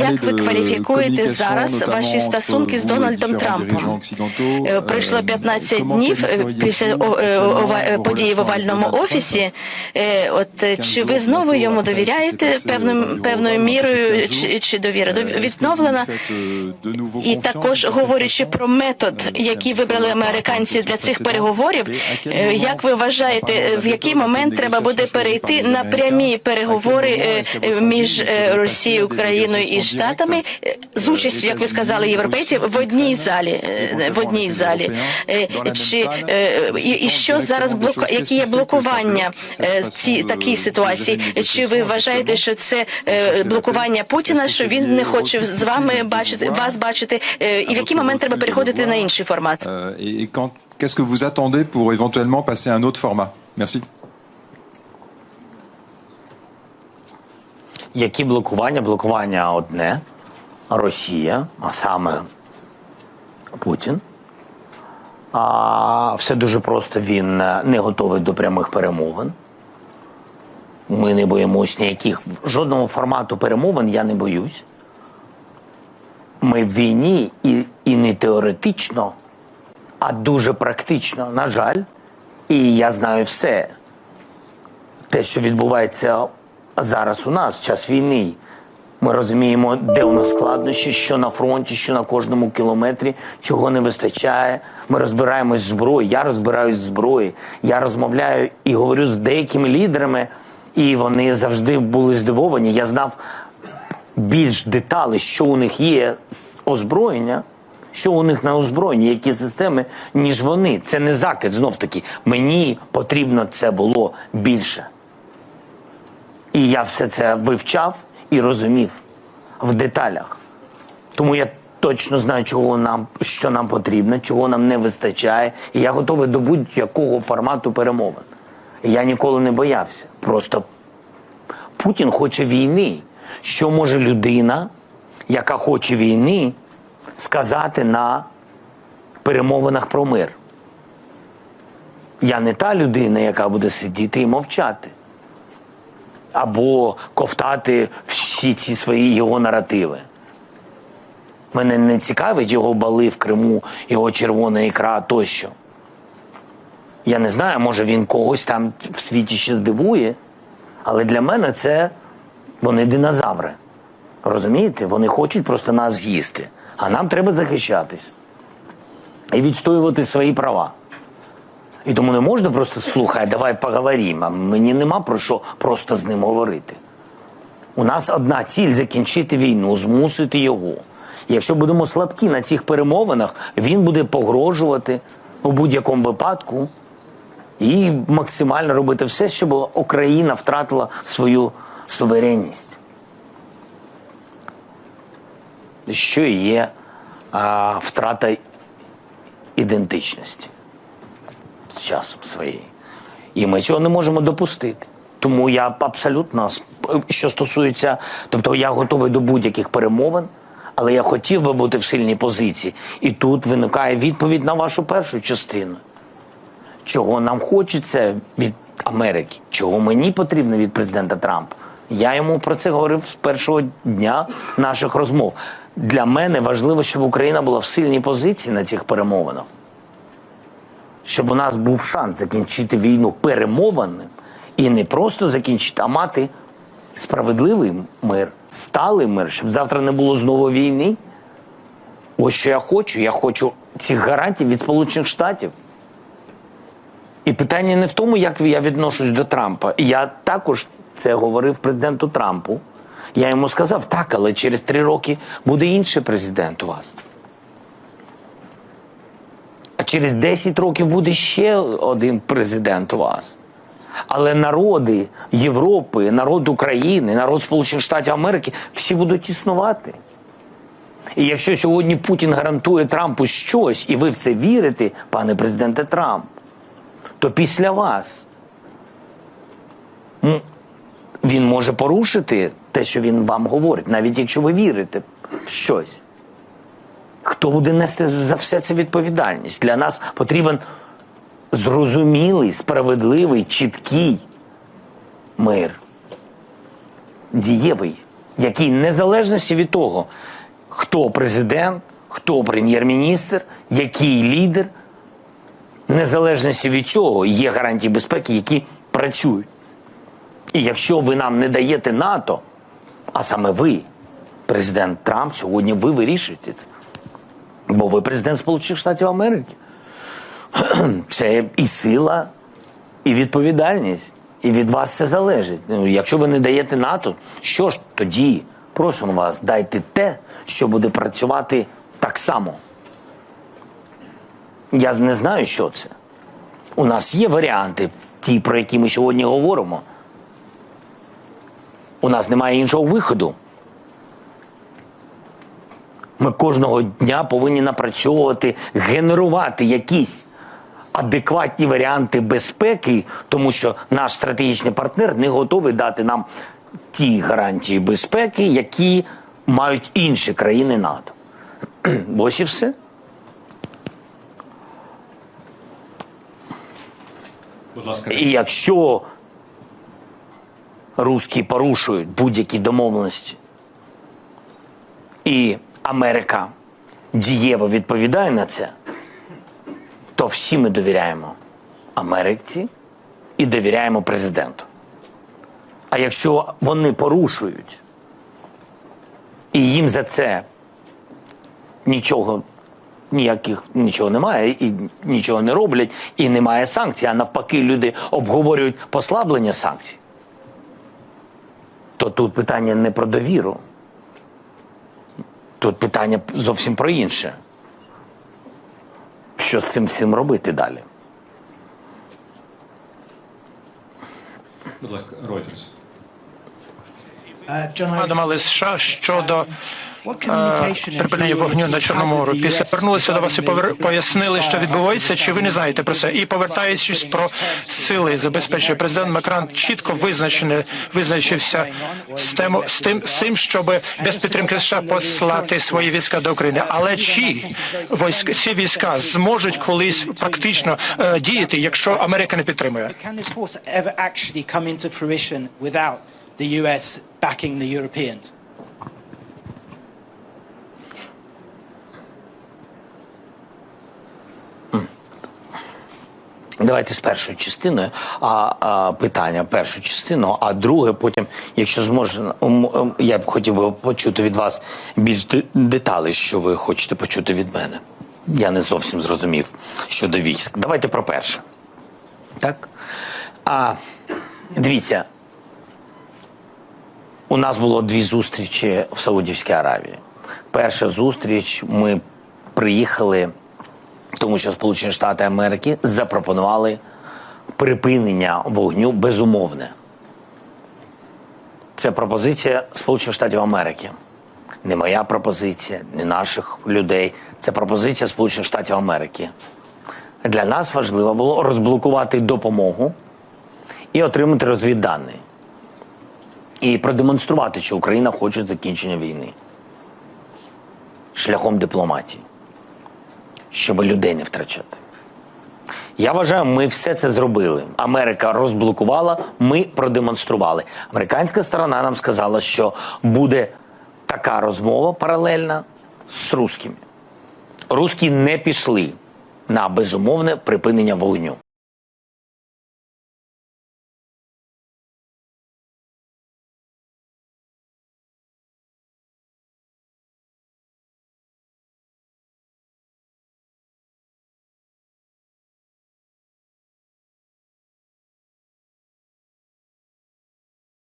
Як ви кваліфікуєте зараз ваші стосунки з Дональдом Трампом? Е, Пройшло 15 днів е, після е, е, події в овальному офісі. Е, От е, чи ви знову йому довіряєте певним певною мірою, чи, чи довіра Дов- відновлена? І також говорячи про метод, який вибрали американці для цих переговорів, е, як ви вважаєте, е, в який момент треба буде перейти на прямі переговори е, е, між е, Росією, Україною і Штатами е, з участю, як ви сказали, європейців в одній залі, е, в одній залі? Е, Чи е, і, і що зараз блоку, які є блокування е, цій такій ситуації? Чи ви вважаєте, що це е, блокування Путіна, що він не хоче з вами бачити вас бачити? Е, І в який момент треба переходити на інший формат? Euh, qu'est-ce que vous attendez pour éventuellement passer à un autre format Merci. Які блокування? Блокування одне Росія, а саме Путін. А все дуже просто. Він е, не готовий до прямих перемовин. Ми не боїмось ніяких жодного формату перемовин я не боюсь. Ми в війні і, і не теоретично, а дуже практично, на жаль. І я знаю все те, що відбувається зараз у нас, час війни. Ми розуміємо, де у нас складнощі, що на фронті, що на кожному кілометрі, чого не вистачає. Ми розбираємось з зброєю. Я розбираюсь зброї. Я розмовляю і говорю з деякими лідерами, і вони завжди були здивовані. Я знав більш деталей, що у них є озброєння, що у них на озброєнні, які системи, ніж вони. Це не закид. Знов таки, мені потрібно це було більше. І я все це вивчав і розумів в деталях. Тому я точно знаю, чого нам, що нам потрібно, чого нам не вистачає. І я готовий до будь-якого формату перемовин. Я ніколи не боявся. Просто Путін хоче війни. Що може людина, яка хоче війни, сказати на перемовинах про мир? Я не та людина, яка буде сидіти і мовчати або ковтати всі ці свої його наративи. Мене не цікавить його бали в Криму, його червона ікра тощо. Я не знаю, може він когось там в світі ще здивує, але для мене це вони динозаври. Розумієте? Вони хочуть просто нас з'їсти. А нам треба захищатись і відстоювати свої права. І тому не можна просто слухай, давай поговоримо. Мені нема про що просто з ним говорити. У нас одна ціль закінчити війну, змусити його. Якщо будемо слабкі на цих перемовинах, він буде погрожувати у будь-якому випадку і максимально робити все, щоб Україна втратила свою суверенність. Що є а, втрата ідентичності з часом своєї. І ми цього не можемо допустити. Тому я абсолютно що стосується, тобто я готовий до будь-яких перемовин, але я хотів би бути в сильній позиції. І тут виникає відповідь на вашу першу частину. Чого нам хочеться від Америки, чого мені потрібно від президента Трампа. Я йому про це говорив з першого дня наших розмов. Для мене важливо, щоб Україна була в сильній позиції на цих перемовинах щоб у нас був шанс закінчити війну перемовинним і не просто закінчити, а мати справедливий мир, сталий мир, щоб завтра не було знову війни. Ось що я хочу. Я хочу цих гарантій від Сполучених Штатів. І питання не в тому, як я відношусь до Трампа. Я також це говорив президенту Трампу. Я йому сказав, так, але через три роки буде інший президент у вас. Через 10 років буде ще один президент у вас. Але народи Європи, народ України, народ Сполучених Штатів Америки всі будуть існувати. І якщо сьогодні Путін гарантує Трампу щось, і ви в це вірите, пане президенте Трамп, то після вас він може порушити те, що він вам говорить, навіть якщо ви вірите в щось. Хто буде нести за все це відповідальність? Для нас потрібен зрозумілий, справедливий, чіткий мир. Дієвий який незалежності від того, хто президент, хто прем'єр-міністр, який лідер, незалежності від цього є гарантії безпеки, які працюють. І якщо ви нам не даєте НАТО, а саме ви, президент Трамп, сьогодні ви вирішуєте це. Бо ви президент Сполучених Штатів Америки. Це і сила, і відповідальність. І від вас це залежить. Ну, якщо ви не даєте НАТО, що ж тоді просимо вас, дайте те, що буде працювати так само. Я не знаю, що це. У нас є варіанти, ті, про які ми сьогодні говоримо. У нас немає іншого виходу. Ми кожного дня повинні напрацьовувати, генерувати якісь адекватні варіанти безпеки, тому що наш стратегічний партнер не готовий дати нам ті гарантії безпеки, які мають інші країни НАТО. Ось і все. Будь ласка. І якщо русські порушують будь-які домовленості, і Америка дієво відповідає на це, то всі ми довіряємо Америці і довіряємо президенту. А якщо вони порушують, і їм за це нічого, ніяких нічого немає, і нічого не роблять, і немає санкцій, а навпаки, люди обговорюють послаблення санкцій, то тут питання не про довіру. Тут питання зовсім про інше. Що з цим всім робити далі? Будь ласка, Reuters. Думали США щодо припинення вогню на Чорному морі. Після повернулися до вас і пояснили, що відбувається, чи ви не знаєте про це? І повертаючись про сили забезпечення, президент Макрон чітко визначений, визначився з тем, з тим, з тим, щоб без підтримки США послати свої війська до України. Але чи військ, ці війська зможуть колись практично е, діяти, якщо Америка не підтримує? The US backing the Europeans? Давайте з першою частиною а, а, питання, першу частину, а друге потім, якщо м, я б хотів би почути від вас більш де- деталей, що ви хочете почути від мене. Я не зовсім зрозумів щодо військ. Давайте про перше. Так? А, дивіться, у нас було дві зустрічі в Саудівській Аравії. Перша зустріч ми приїхали тому що Сполучені Штати Америки запропонували припинення вогню безумовне. Це пропозиція Сполучених Штатів Америки. Не моя пропозиція, не наших людей. Це пропозиція Сполучених Штатів Америки. Для нас важливо було розблокувати допомогу і отримати розвіддані. І продемонструвати, що Україна хоче закінчення війни шляхом дипломатії щоб людей не втрачати. Я вважаю, ми все це зробили. Америка розблокувала, ми продемонстрували. Американська сторона нам сказала, що буде така розмова паралельна з русскими. Руські не пішли на безумовне припинення вогню.